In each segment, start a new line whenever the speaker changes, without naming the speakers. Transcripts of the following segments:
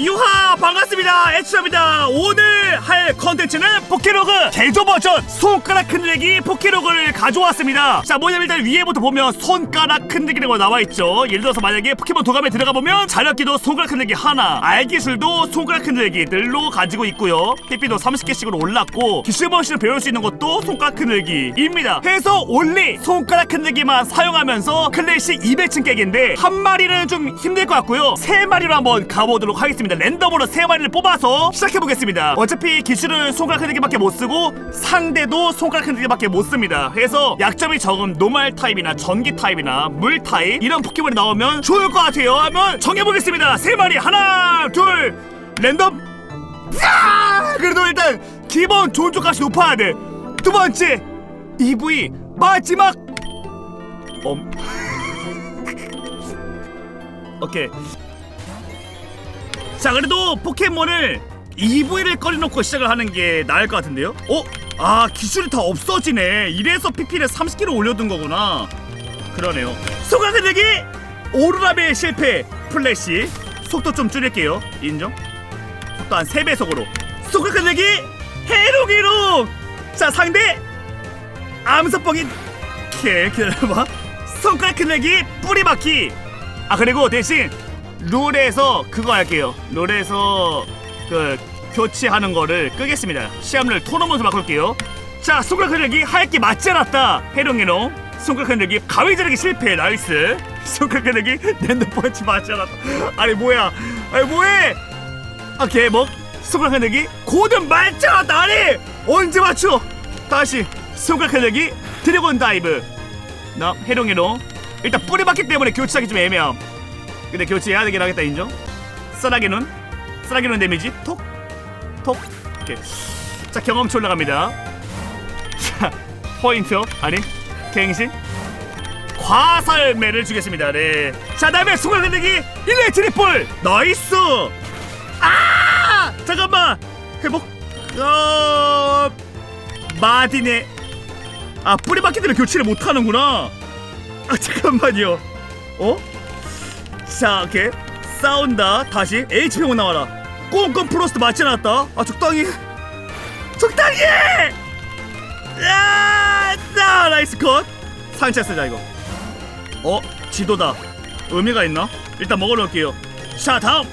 유하 반갑습니다. 애추입니다. 오늘 할 컨텐츠는 포켓로그 개조 버전 손가락 흔들기 포켓로그를 가져왔습니다. 자 뭐냐면 일단 위에부터 보면 손가락 흔들기라고 나와있죠. 예를 들어서 만약에 포켓몬 도감에 들어가 보면 자력기도 손가락 흔들기 하나 알기술도 손가락 흔들기들로 가지고 있고요. 삐삐도 30개씩으로 올랐고 기술머신을 배울 수 있는 것도 손가락 흔들기입니다. 해서 올리 손가락 흔들기만 사용하면서 클래식 200층 깨기인데 한 마리는 좀 힘들 것 같고요. 세 마리로 한번 가보도록 하겠습니다 랜덤으로 세 마리를 뽑아서 시작해 보겠습니다. 어차피 기술은 손가락 흔들기밖에 못 쓰고 상대도 손가락 흔들기밖에 못 씁니다. 그래서 약점이 적은 노말 타입이나 전기 타입이나 물 타입 이런 포켓몬이 나오면 좋을 것 같아요. 하면 정해 보겠습니다. 세 마리. 하나 둘 랜덤. 야! 그래도 일단 기본 존중 값이 높아야 돼. 두 번째 EV 마지막. 엄. 오케이. 자 그래도 포켓몬을 EV를 꺼내놓고 시작을 하는 게 나을 것 같은데요? 어? 아 기술이 다 없어지네. 이래서 PP를 30kg 올려둔 거구나. 그러네요. 소각 흔들기 오르라벨 실패 플래시 속도 좀 줄일게요. 인정? 속도 한 3배속으로 손가락 흔들기 해롱해롱 자 상대 암석뻥이 개 기다려봐 손가락 흔들기 뿌리박기 아 그리고 대신 룰에서 그거 할게요. 룰에서 그 교체하는 거를 끄겠습니다. 시합률 토너먼트 바꿀게요. 자 손가락 흔들기 할게 맞지 않았다. 해롱해롱. 손가락 흔들기 가위 자르기 실패. 나이스. 손가락 흔들기 랜덤 펀치 맞지 않았다. 아니 뭐야? 아니 뭐해? 아 개목 손가락 흔들기 고든 말짱 나리 언제 맞춰? 다시 손가락 흔들기 드래곤 다이브. 나 해롱해롱. 일단 뿌리 박기 때문에 교체하기 좀 애매함 근데 교체해야 되긴 하겠다 인정? 쓰라기는 쓰라기는 데미지? 톡톡? 오케이. 자 경험치 올라갑니다. 자 포인트 아니 갱신? 과살매를 주겠습니다. 네자 다음에 손가락 흔들기. 1회 트리플. 나이스. 아! 잠깐만. 회복. 어... 마디네 아 뿌리박기 때문에 교체를 못하는구나. 아 잠깐만요. 어? 자 오케이 싸운다. 다시 못 나와라. 꽁꽁 프로스트 맞지 않았다. 아 적당히 적당히 야 나, 나이스 컷. 상체 쓰자 이거. 어? 지도다. 의미가 있나? 일단 먹어놓을게요. 자 다음.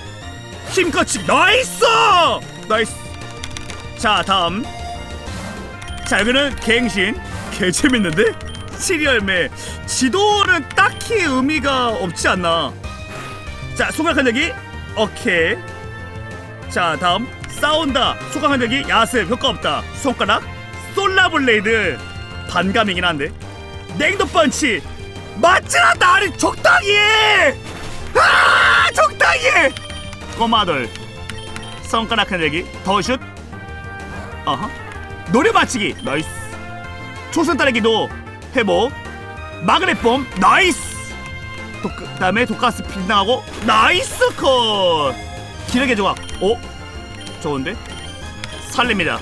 힘껏 치 나이스! 나이스. 자 다음. 자 여기는 갱신. 개 재밌는데? 시리얼매. 지도는 딱히 의미가 없지 않나 자 손가락 흔들기 오케이. 자 다음. 싸운다. 손가락 흔들기 야습 효과 없다. 손가락 솔라 블레이드. 반감이긴 한데. 냉도 펀치. 맞지 않다! 아니 적당히 해! 아 적당히 해! 꼬마들. 손가락 흔들기 더슛. 어허. 노래 맞히기. 나이스. 초선 따르기도 회복 마그넷 bom 나이스 도, 그 다음에 독가스 빗나가고 나이스 컷! 기력의 조각 오 좋은데? 살립니다.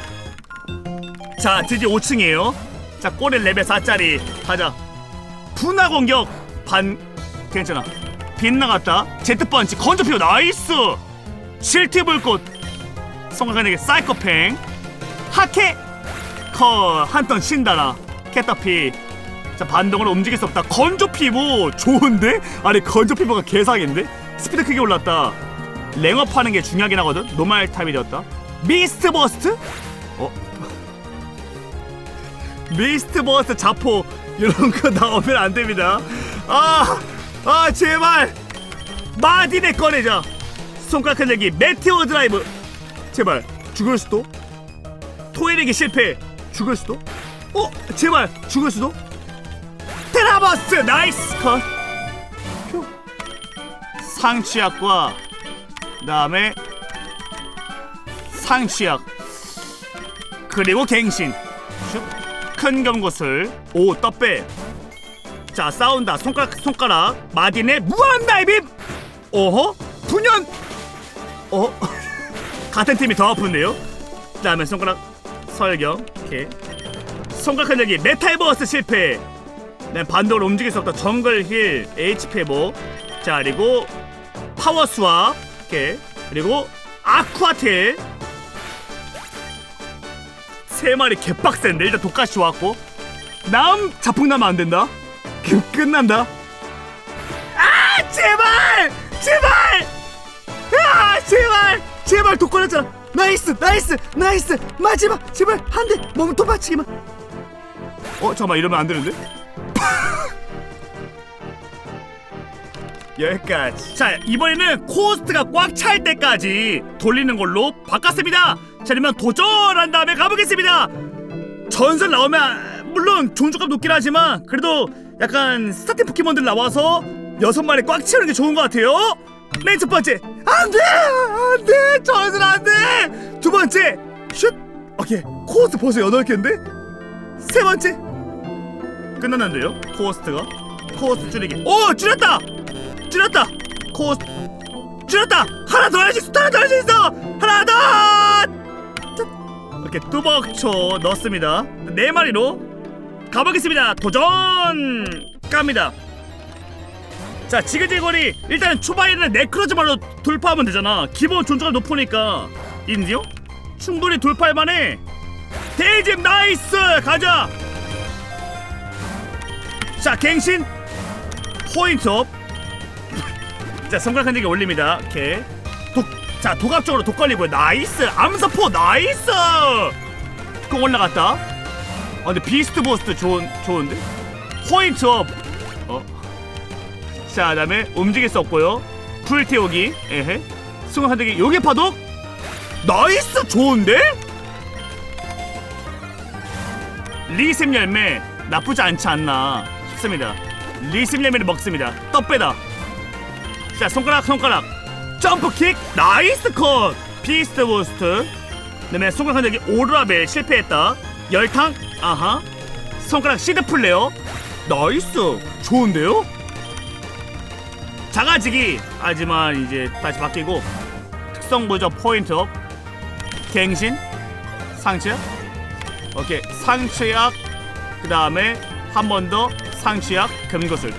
자 드디어 5층이에요. 자 꼬리 레벨 4짜리. 가자. 분화 공격! 반. 괜찮아. 빗나갔다. 제트펀치 건조피오 나이스! 실트 불꽃. 성각한에게 사이코팽. 하케! 커한턴 신다라. 캐터피 자 반동으로 움직일 수 없다. 건조 피부. 좋은데? 아니 건조 피부가 개사기인데? 스피드 크게 올랐다. 랭업 하는 게 중요하긴 하거든. 노말 타입이 되었다. 미스트 버스트? 어? 미스트 버스트 자포. 이런 거 나오면 안 됩니다. 아, 아 제발! 마디네 꺼내자. 손가락 흔들기 메테오 드라이브. 제발 죽을 수도? 토해내기 실패. 죽을 수도? 어? 제발 죽을 수도 테라버스 나이스 컷. 휴. 상취약과 그다음에 상취약 그리고 갱신. 슉. 큰 경고슬 오 떡배. 자 싸운다. 손가락 손가락. 마딘의 무한 다이빙 오호 분연. 어? 같은 팀이 더 아픈데요? 그다음에 손가락 설경. 오케이. 손가락 흔들기 메탈버스 실패 네, 반동으로 움직일 수 없다 정글 힐 HP 회복 자 그리고 파워 스왑 오케이 그리고 아쿠아텔 세 마리 개빡센데 일단 독가시 좋았고 남 자풍 나면 안 된다. 그 끝난다. 아 제발 제발 아 제발 제발 독 걸렸잖아. 나이스 나이스 나이스 마지막 제발 한 대 몸통 받치기만. 어 잠깐만 이러면 안 되는데? 여기까지. 자 이번에는 코스트가 꽉 찰 때까지 돌리는 걸로 바꿨습니다. 자 그러면 도전한 다음에 가보겠습니다. 전설 나오면 물론 종족감 높긴 하지만 그래도 약간 스타팅 포켓몬들 나와서 여섯 마리 꽉 채우는 게 좋은 것 같아요. 맨 첫 번째. 안돼! 안돼! 전설 안돼! 두 번째. 슛! 오케이. 코스트 벌써 여덟 개인데? 세 번째. 끝났는데요? 코스트가? 코스트 줄이기. 오 줄였다 줄였다. 코스트 줄였다. 하나 더 할수 있어 하나 더 할 수 있어. 하나 더. 이렇게 뚜벅초 넣습니다. 네 마리로 가보겠습니다. 도전 갑니다. 자 지그재거리. 일단 초반에는 네크로즈만로 돌파하면 되잖아. 기본 존재가 높으니까. 인디요? 충분히 돌파할 만해. 대집 나이스! 가자! 자 갱신. 포인트업 자 손가락 한 개기 올립니다. 오케이. 독, 자 도갑 쪽으로 독 걸리고요. 나이스! 암사포! 나이스! 꼭 올라갔다. 아 근데 비스트 보스트 좋은, 좋은데? 포인트 업! 어. 자 그다음에 움직일 수 없고요. 불 태우기. 에헤. 순간 한 대기 요게 파독! 나이스! 좋은데? 리심 열매! 나쁘지 않지 않나 싶습니다. 리심 열매를 먹습니다. 떡배다 자 손가락 손가락. 점프킥 나이스 컷. 피스트 보스트. 그다음에 손가락 한 대기 오르라벨 실패했다. 열탕 아하. 손가락 시드 플레어. 나이스. 좋은데요? 작아지기. 하지만 이제 다시 바뀌고. 특성 보조 포인트 업. 갱신. 상처약 오케이. 상처약. 그 다음에 한 번 더 상처약 금구슬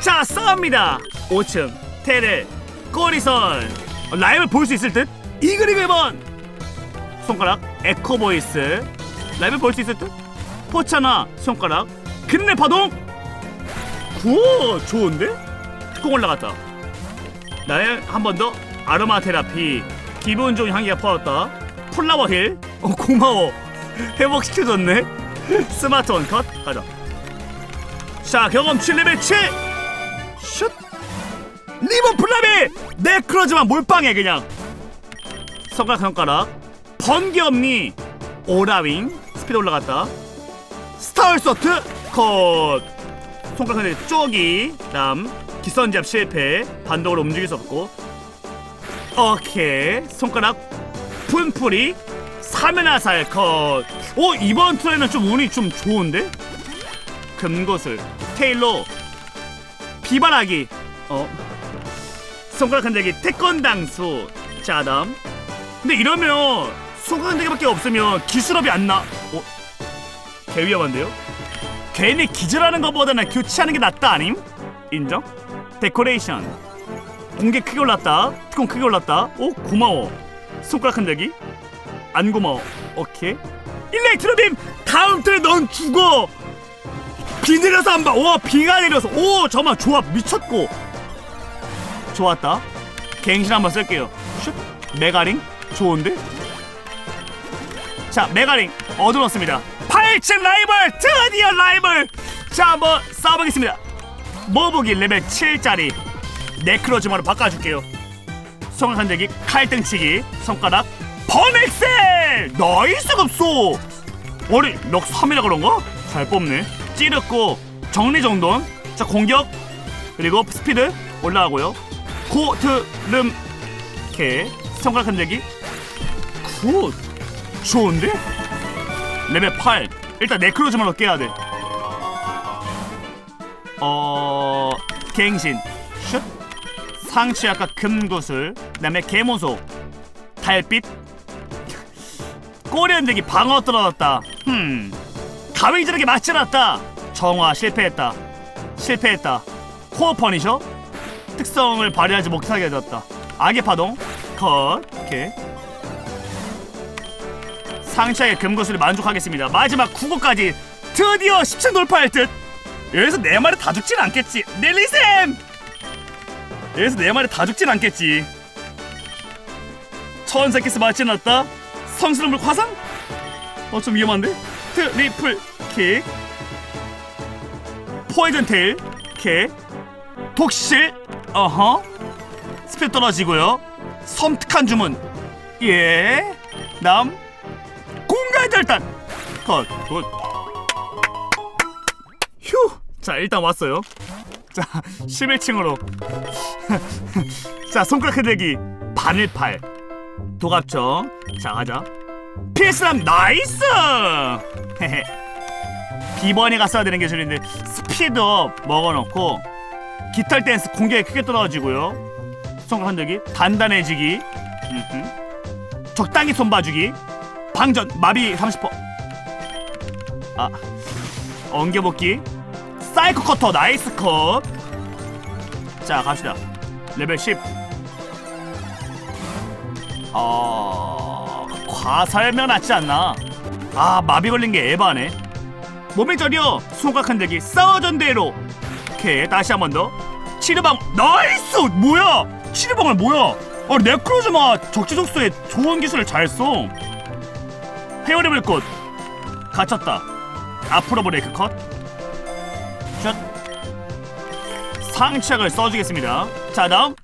자 싸웁니다. 5층 테레 꼬리선. 어, 라이브를 볼수 있을 듯? 이그리그 1번! 손가락 에코 보이스. 라이브 볼수 있을 듯? 포차나 손가락. 근내 파동! 구 좋은데? 뚜껑 올라갔다. 나의 한번 더. 아로마 테라피. 기분 좋은 향기가 퍼졌다. 플라워 힐. 어, 고마워. 회복시켜줬네. 스마트 원 컷 가자. 자 경험 7레벨 7 슛! 리본 플라비! 네크로즈만 몰빵해 그냥. 손가락 손가락. 번개 없니? 오라윙. 스피드 올라갔다. 스타일 서트. 컷. 손가락 하나 쪼기. 다음 기선잡 실패. 반동으로 움직일 수 없고. 오케이. 손가락. 푼풀이. 사면화살. 컷 오 이번 툴에는 좀 운이 좀 좋은데? 금고슬. 테일로 비바라기. 어 손가락 흔들기 태권당수. 자 다음. 근데 이러면 손가락 흔들기밖에 없으면 기술업이 안나. 어? 개 위험한데요? 괜히 기절하는 것보다는 교체하는 게 낫다 아님? 인정? 데코레이션. 공개 크게 올랐다. 특공 크게 올랐다. 오 고마워. 손가락 흔들기. 안 고마워. 오케이. 일렉트로빔! 다음 턴에 넌 죽어! 비 내려서 한방와 비가 내려서. 오 잠깐만. 조합 미쳤고 좋았다. 갱신 한번 쓸게요. 슛. 메가링. 좋은데? 자 메가링. 얻어놓습니다. 8층 라이벌. 드디어 라이벌. 자 한번 싸워보겠습니다. 모보기 레벨 7짜리. 네크로즈마로 바꿔줄게요. 한대기 칼등치기. 손가락. 번엑셀. 나이스 급소. 머리 럭 3이라 그런가? 잘 뽑네. 찌르고 정리정돈. 자 공격. 그리고 스피드 올라가고요 고트름. 개 손가락 흔들기. 굿. 좋은데? 레벨 8 일단 네크로즈만 깨야 돼. 어... 갱신. 슛. 상치 아까 금구슬 그 다음에 개모소 달빛. 꼬리 흔들기 방어 떨어졌다. 흠. 가위 저렇게 맞질 않았다. 정화 실패했다. 실패했다. 코어 퍼니셔 특성을 발휘하지 못하게 되었다. 악의 파동 컷 오케이. 상체의 금고수를 만족하겠습니다. 마지막 9고까지 드디어 10층 돌파할 듯. 여기서 내 말이 다 죽진 않겠지. 넬리쌤 여기서 내 말이 다 죽진 않겠지. 천사 키스 맞지 않았다. 성스러운 물 화상? 어 좀 위험한데? 트리플 킥. 포이즌 테일 킥. 독실 어허. 스피드 떨어지고요. 섬뜩한 주문. 예. 다음 공간 절단 컷 굿. 휴! 자 일단 왔어요. 자 11층으로. 자 손가락 흔들기. 바늘팔. 도갑죠 자 가자. 필스람 나이스! 헤헤 비번이가 써야 되는 기술인데 스피드업 먹어놓고 깃털 댄스 공격이 크게 떨어지고요 손가락 흔들기 단단해지기. 적당히 손 봐주기 방전 마비 30%. 아 엉겨 먹기 사이코 커터 나이스 컷. 자 갑시다. 레벨 10. 아 과살면 낫지 않나? 아 마비 걸린 게 에바네. 몸이 저려 손가락 흔들기 싸워전 대로. 오케이 다시 한 번 더. 치르방 나이스! 뭐야? 치르방을 뭐야? 아 네크로즈마 적재적소에 좋은 기술을 잘 써. 헤어리블 꽃 갇혔다. 앞으로 브레이크 컷. 슛. 상착을 써주겠습니다. 자 다음.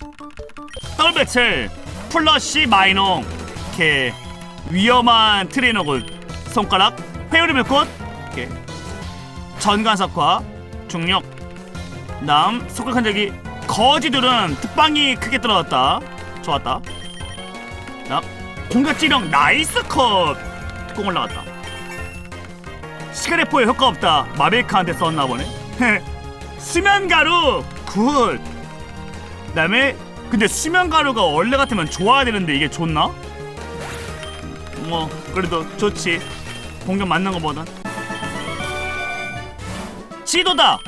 떨배틀. 플러시 마이농 이렇게 위험한 트레이너군 손가락. 헤어리블 꽃 이렇게. 전관석화 중력 다음 손가락 흔들기 거지들은 특방이 크게 떨어졌다. 좋았다. 자 공격 지령 나이스 컷! 꽁 올라갔다. 시가레포에 효과 없다. 마베이카한테 썼나 보네. 수면 가루 굿! 그다음에 근데 수면 가루가 원래 같으면 좋아야 되는데 이게 좋나? 뭐 그래도 좋지. 공격 맞는 거보단. 지도다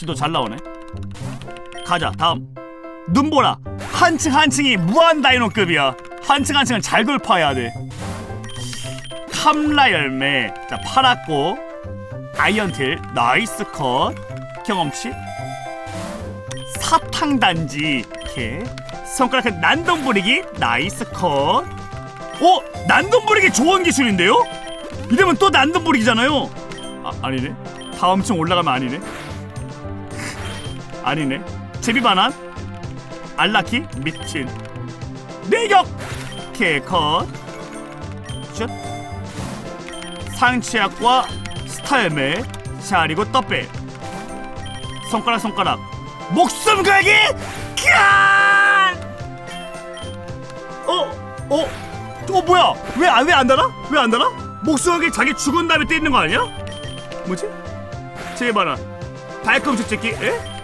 지도 잘 나오네. 가자 다음. 눈보라. 한층 한층이 무한 다이노급이야. 한층 한층을 잘 돌파해야 돼. 탐라 열매. 자 파랗고. 아이언틀 나이스 컷. 경험치. 사탕 단지. 이렇게. 손가락 난동 부리기. 나이스 컷. 오! 난동 부리기 좋은 기술인데요? 이러면 또 난동 부리기잖아요. 아 아니네. 다음 층 올라가면 아니네 아니네 제비 반환 알라키 미친 내격 케컷 슛 상치약과 스타일매 자 그리고 떡배 손가락 손가락 목숨 걸기 캬! 어? 어? 어 뭐야 왜왜안 달아? 왜 안 달아? 목숨 걸기 자기 죽은 다음에 때리는 거 아니야? 뭐지? 제발아 발꿈치 찍기 에?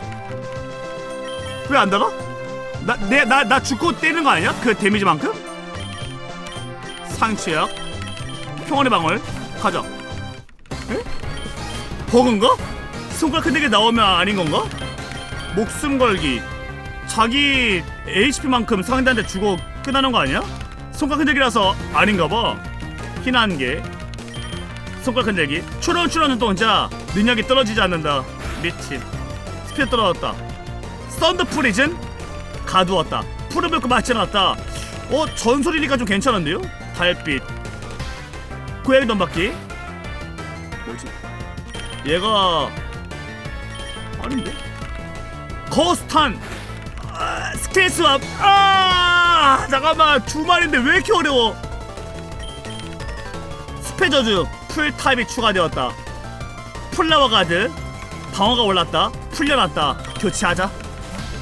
왜안 달아? 나내나나 나 죽고 때리는 거 아니야? 그 데미지만큼? 상치약 평온의 방울 가자. 에? 버그인가? 손가락 흔들기 나오면 아닌 건가? 목숨 걸기. 자기 HP만큼 상대한테 주고 끝나는 거 아니야? 손가락 흔들기라서 아닌가 봐. 희난게. 손가락 흔들기. 추런 추런 동자. 능력이 떨어지지 않는다. 미친. 스피드 떨어졌다. 썬더 프리즌. 가두었다. 푸르블 거 맞지 않았다. 어 전설이니까 좀 괜찮은데요? 달빛. 고양이 돈받기 뭐지? 얘가 아닌데? 거스탄 아, 스케일 스왑 아 잠깐만 두 마리인데 왜 이렇게 어려워 스페 저주 풀 타입이 추가되었다 플라워 가드 방어가 올랐다 풀려났다 교체하자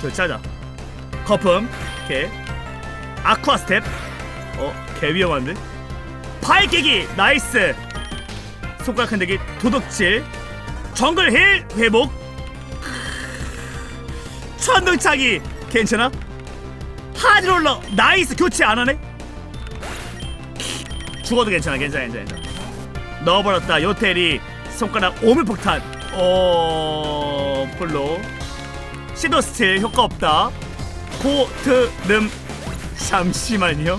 교체하자. 거품 오케이 아쿠아 스텝. 어 개 위험한데? 발깨기 나이스. 손가락 흔들기 도둑질. 정글 힐 회복. 천둥차기 괜찮아? 하드롤러 나이스. 교체 안 하네? 죽어도 괜찮아 괜찮아 괜찮아 괜찮아. 넣어버렸다 요태리. 손가락 오물폭탄. 어... 플로 시도 스틸 효과 없다 고트름 잠시만요.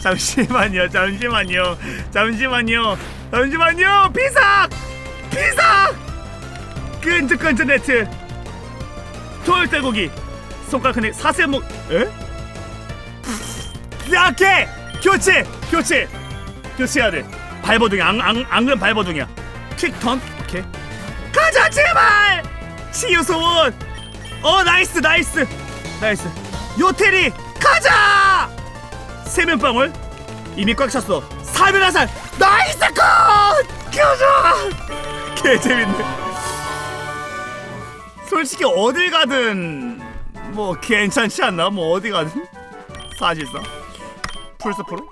잠시만요. 잠시만요. 잠시만요. 잠시만요. 비상! 비상! 끈적끈적 네트. 토요일 달고기. 손가락 하나 사슬 목. 에? 약해. 교체. 교체. 교체해야 돼. 발버둥이야. 안, 안, 안 그럼 발버둥이야. 퀵턴. 오케이. 가자 제발. 치유 소원. 어 나이스 나이스 나이스. 요태리 가자. 세면방울 이미 꽉 찼어. 사면화살 나이스 컷. 가자. 개 재밌네. 솔직히 어딜 가든 뭐 괜찮지 않나? 뭐 어디 가든 사실상 풀스 프로.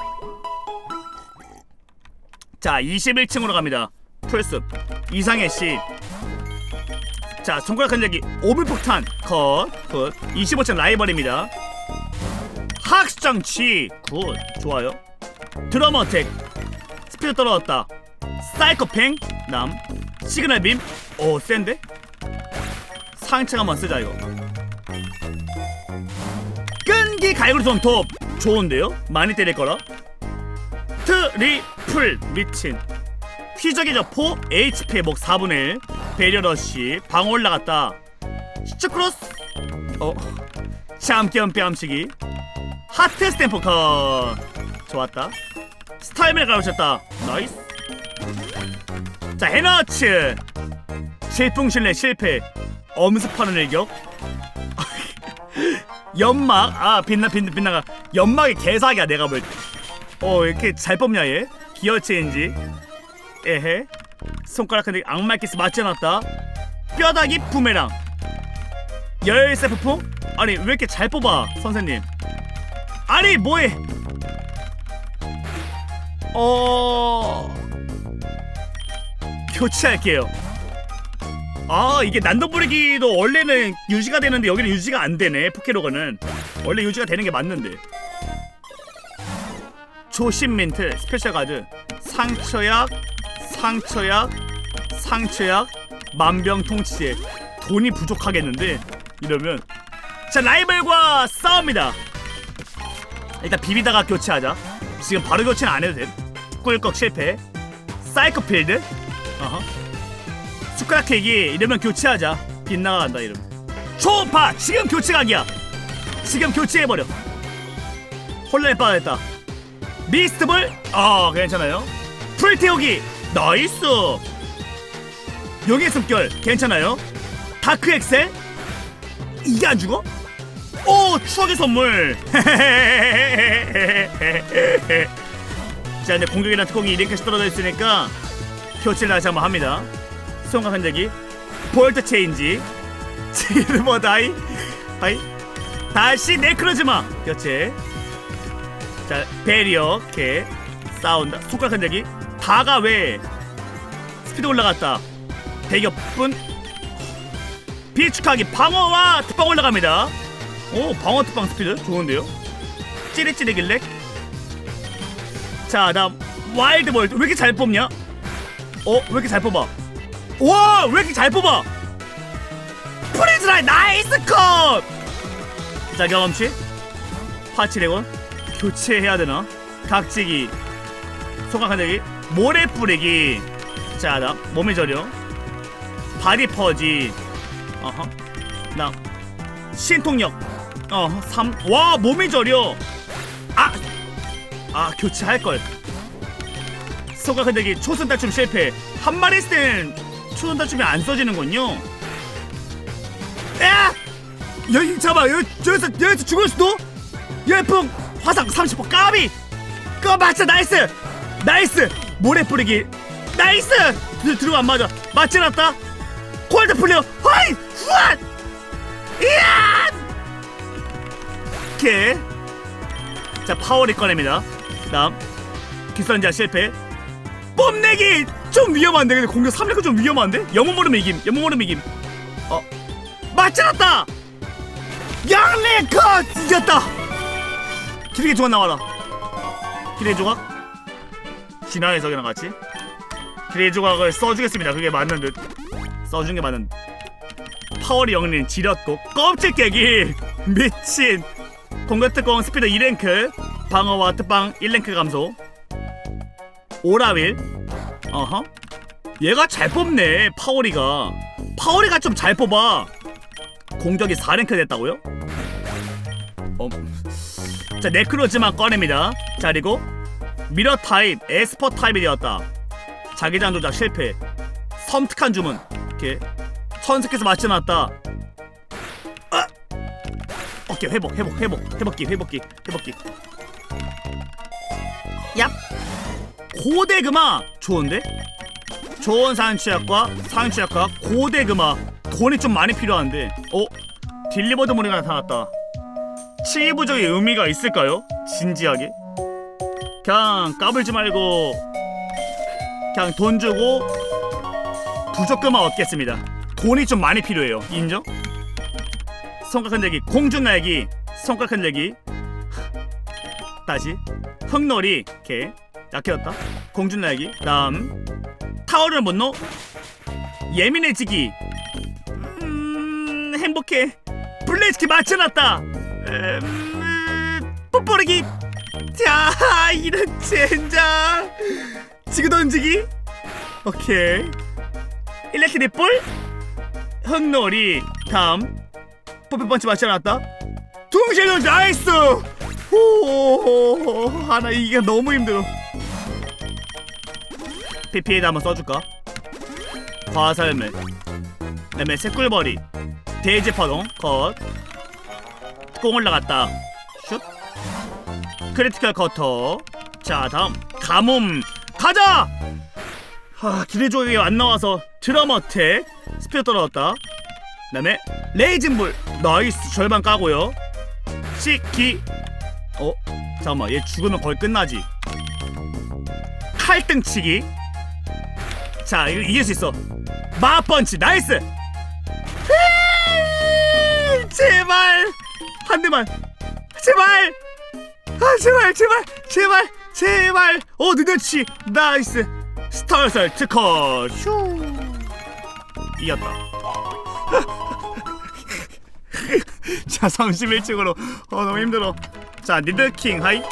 자 21층으로 갑니다. 풀스 이상의 씨. 자 손가락 흔들기. 오물폭탄 컷굿 25층 라이벌입니다. 학수장치 굿. 좋아요. 드럼 어택. 스피드 떨어졌다. 사이코팽 남. 시그널 빔 오 센데? 상체 한번 쓰자 이거. 끈기 갈고리 손톱. 좋은데요? 많이 때릴 거라. 트리플 미친. 휘적의 저포 HP 회복 4분의 1 배려러쉬 방어 올라갔다. 시츠크로스! 어? 샴pion 뺨치기. 하트 스탬프 컷. 좋았다. 스타일맨 가로쳤다. 나이스. 자 해너츠! 실풍실내 실패. 엄습하는 일격. 연막. 아 빛나 빛나 빛나가. 연막이 개사기야 내가 볼때어 이렇게 잘 뽑냐 얘? 기어 체인지. 에헤 손가락 근데 악마 키스 맞지 않았다? 뼈다귀 부메랑. 열쇠 부품? 아니 왜 이렇게 잘 뽑아 선생님? 아니 뭐해? 어. 교체할게요. 아 이게 난도 부리기도 원래는 유지가 되는데 여기는 유지가 안 되네 포케로가는. 원래 유지가 되는 게 맞는데. 조심 멘트 스페셜 가드. 상처약 상처약 상처약 만병통치에 돈이 부족하겠는데? 이러면 자 라이벌과 싸웁니다. 일단 비비다가 교체하자. 지금 바로 교체는 안 해도 돼. 꿀꺽 실패. 사이코필드. 어허. 숟가락 케이크 이러면 교체하자. 빗나간다 이러면. 초파! 지금 교체 각이야. 지금 교체해버려. 혼란에 빠졌다. 미스트볼? 아 괜찮아요. 풀태우기 나이스. 용의 숨결 괜찮아요? 다크 엑셀? 이게 안 죽어? 오 추억의 선물. 자 이제 공격이랑 특공이 1인까지 떨어져 있으니까 교체를 다시 한번 합니다. 손각 흔들기 볼트 체인지. 실버 다이? 다이? 다시 네크로즈마. 교체. 자 베리어 개 싸운다 손가락 흔들기 다가 왜 스피드 올라갔다 대격분 비축하기 방어와 특방 올라갑니다 오 방어 특방 스피드 좋은데요 찌릿찌릿길래 자 다음 와일드 볼트 왜 이렇게 잘 뽑냐 어왜 이렇게 잘 뽑아 와, 왜 이렇게 잘 뽑아? 프리즈라이 나이스 컷! 자, 경험치. 파치레곤. 교체해야 되나? 각지기. 소각한 대기. 모래 뿌리기. 자, 나 몸이 저려. 바디 퍼지. 어허. 나 신통력. 어, 3. 와, 몸이 저려. 아! 아, 교체할 걸. 소각 흔들기 초선 탈춤 실패 한 마리 있을 땐 초선 탈춤이 안 써지는군요 야! 여기 잡아 여기 여기서 여기서 죽을 수도 열풍 화상 30% 까비 그거 맞죠 나이스 나이스 모래 뿌리기. 나이스! 들, 들어가 안 맞아. 맞지 않았다? 콜드 풀려 허이! 후앗 이야 오케이. 자 파워리 꺼냅니다. 다음. 기선자 실패. 뽐내기! 좀 위험한데 근데 공격 3렙은 좀 위험한데? 영웅 모르면 이김 영웅 모르면 이김. 어. 맞잖았다! 양레 컷 이겼다! 기르기 조각 나와라. 기르기 조각 진화의 적이랑 같이? 기르기 조각을 써주겠습니다. 그게 맞는 듯. 써준 게 맞는 듯. 파워리 영린 지렸고 껍질 깨기! 미친! 공격 특공 스피드 2랭크 방어와 특방 1랭크 감소. 오라윌. 어허. 얘가 잘 뽑네 파워리가. 파워리가 좀 잘 뽑아. 공격이 4랭크 됐다고요? 어, 자 네크로즈만 꺼냅니다. 자 그리고 미러 타입 에스퍼 타입이 되었다. 자기장 조작 실패. 섬뜩한 주문. 이렇게 천스께서 맞지 않았다. 아! 오케이 회복 회복 회복. 회복기 회복기 회복기. 얍. 고대 금화. 좋은데? 좋은 산취약과 산취약과 고대 금화. 돈이 좀 많이 필요한데. 어? 딜리버드 무늬가 나타났다. 치부적인 의미가 있을까요? 진지하게 그냥 까불지 말고 그냥 돈 주고 부족금화 얻겠습니다. 돈이 좀 많이 필요해요. 인정? 손가락 흔들기 공중 날기 손가락 흔들기. 다시. 흑놀이. 개 약해졌다. 공중 날기. 다음. 타워를 못 넣어? 예민해지기. 음 행복해. 블레이즈키 맞춰놨다. 음, 뽀뽀르기 자 이런 젠장. 지구 던지기 오케이. 일렉트릭 볼? 흑놀이. 다음. 뽀삐펀치 맞춰놨다? 둥실도 나이스! 오 하나 이게 너무 힘들어. PP에다 한번 써줄까? 화살매 그다음에 새꿀벌이. 돼지 파동. 컷 꽁 올라갔다. 슛 크리티컬 커터. 자 다음. 가뭄. 가자! 하 기대 조각이 안 나와서 드라마텍 스피어 떨어졌다. 그 다음에 레이징불 나이스. 절반 까고요. 시키 어? 잠깐만. 얘 죽으면 거의 끝나지. 칼등치기. 자 이거 이길 수 있어. 마펀치. 나이스! 제발! 한 대만! 제발 아 제발 제발 제발 제발. 어 느드치 나이스. 스타얼설 특허 슈. 이겼다. 자 31층으로. 어 너무 힘들어. 자 니드킹 하이.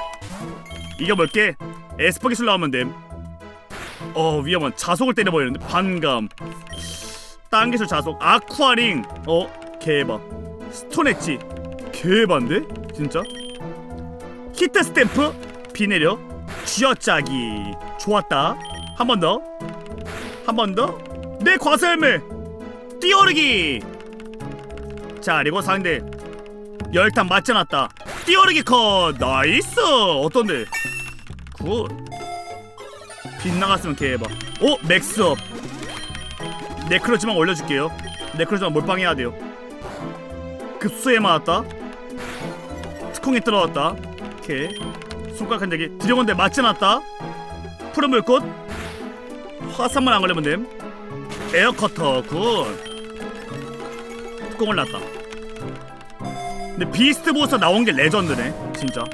이겨볼게. 에스퍼 기술 나오면 됨어 위험한. 자속을 때려버리는데 반감. 딴 기술 자속 아쿠아링. 어 개바. 스톤 엣지. 개반데? 진짜 히트 스탬프? 비 내려. 쥐어짜기. 좋았다. 한 번 더. 한 번 더. 내 과설매 뛰어르기. 자 그리고 상대. 열탄 맞춰놨다. 뛰어르기 컷. 나이스. 어떤데? 굿. 빗나갔으면 개해봐. 오 맥스업. 네크로즈만 올려줄게요. 네크로즈만 몰빵해야 돼요. 급수에 맞았다. 특콩에 들어왔다 오케이 손가락 한 대기 드래곤대 맞춰놨다? 푸른 불꽃? 화산만 안 걸리면 됨. 에어커터 굿 뚜껑을 났다. 근데 비스트 보스 나온 게 레전드네 진짜.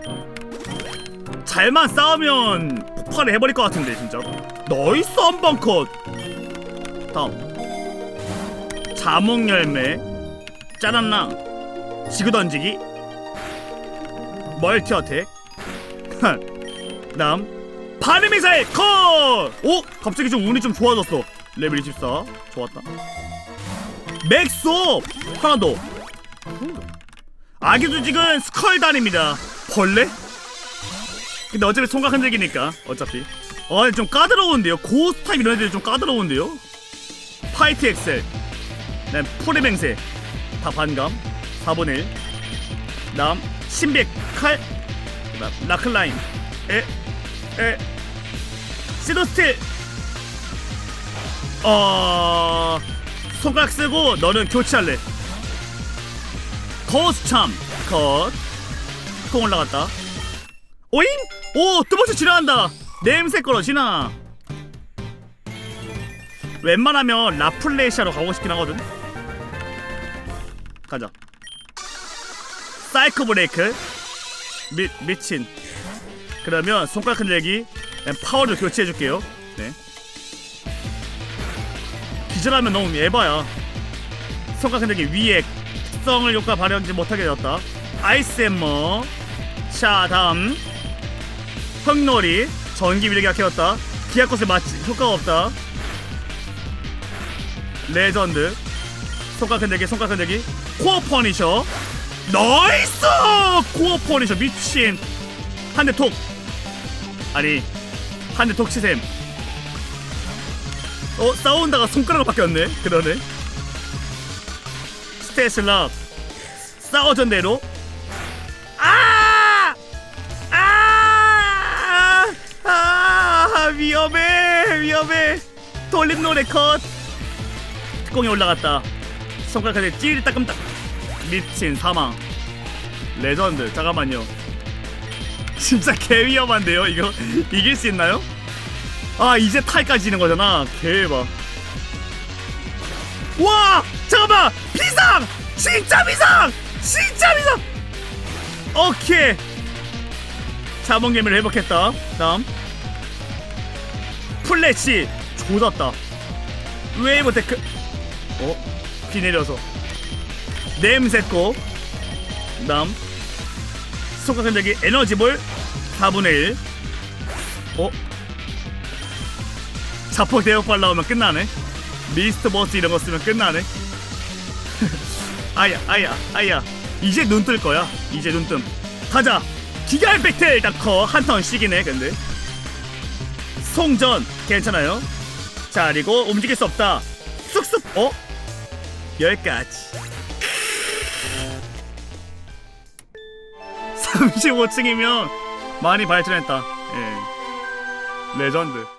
잘만 싸우면 폭발을 해버릴 것 같은데 진짜. 나이스 한방 컷! 다음. 자몽 열매. 짜란나. 지구 던지기 멀티 어택. 다음 바르 미사일 컷! 오! 갑자기 좀 운이 좀 좋아졌어. 레벨 24 좋았다. 맥스업 하나 더. 아기 조직은 스컬단입니다. 벌레? 근데 어차피 손각 흔들기니까 어차피. 아 근데 좀 까다로운데요? 고스트 타입 이런 애들이 좀 까다로운데요? 파이트 엑셀. 그다음 푸르맹세. 다 반감. 4분의 1 다음 신백 칼 그다음 라클라인 에에 시도스틸. 어 손가락 쓰고 너는 교체할래. 거스참 컷콩 올라갔다. 오잉? 오 뚜벅이 지나간다. 냄새 끌어 지나 웬만하면 라플레이샤로 가고 싶긴 하거든. 가자 사이코 브레이크. 미, 미친. 그러면 손가락 흔들기 파워를 교체해줄게요. 네. 기절하면 너무 에바야 손가락 흔들기 위에 특성을 효과 발휘하지 못하게 되었다. 아이스 햄머. 자 다음. 흙놀이 전기 위력이 약해졌다. 기아컷을 맞지 효과가 없다. 레전드. 손가락 흔들기 손가락 흔들기. 코어 퍼니셔 나이스! 코어 퍼니셔 미친. 한 대 톡. 아니 한 대 톡 치셈. 어 싸운다가 손가락을 바뀌었네 그러네. 스테슬라 싸워전 대로. 아! 아! 아! 위험해 위험해. 돌림 노래 컷. 뚜껑이 올라갔다. 손가락에 찌릿 따끔딱 미친 사망. 레전드 잠깐만요. 진짜 개 위험한데요 이거? 이길 수 있나요? 아 이제 탈까지 지는 거잖아. 개봐. 와! 잠깐만! 비상! 진짜 비상! 진짜 비상! 오케이. 자몽개미를 회복했다. 다음. 플래시. 조졌다. 웨이브 테크. 어? 비 내려서 냄새고 다음 손가락 흔들기 에너지볼 4분의 1 어? 자폭 대역발 나오면 끝나네. 미스터 버스 이런 거 쓰면 끝나네. 아야 아야 아야. 이제 눈 뜰 거야. 이제 눈뜸. 가자. 기가 임팩트 일단 커한턴 씩이네 근데. 송전 괜찮아요? 자 그리고 움직일 수 없다. 쑥쑥 어? 여기까지 35층이면 많이 발전했다. 예. 레전드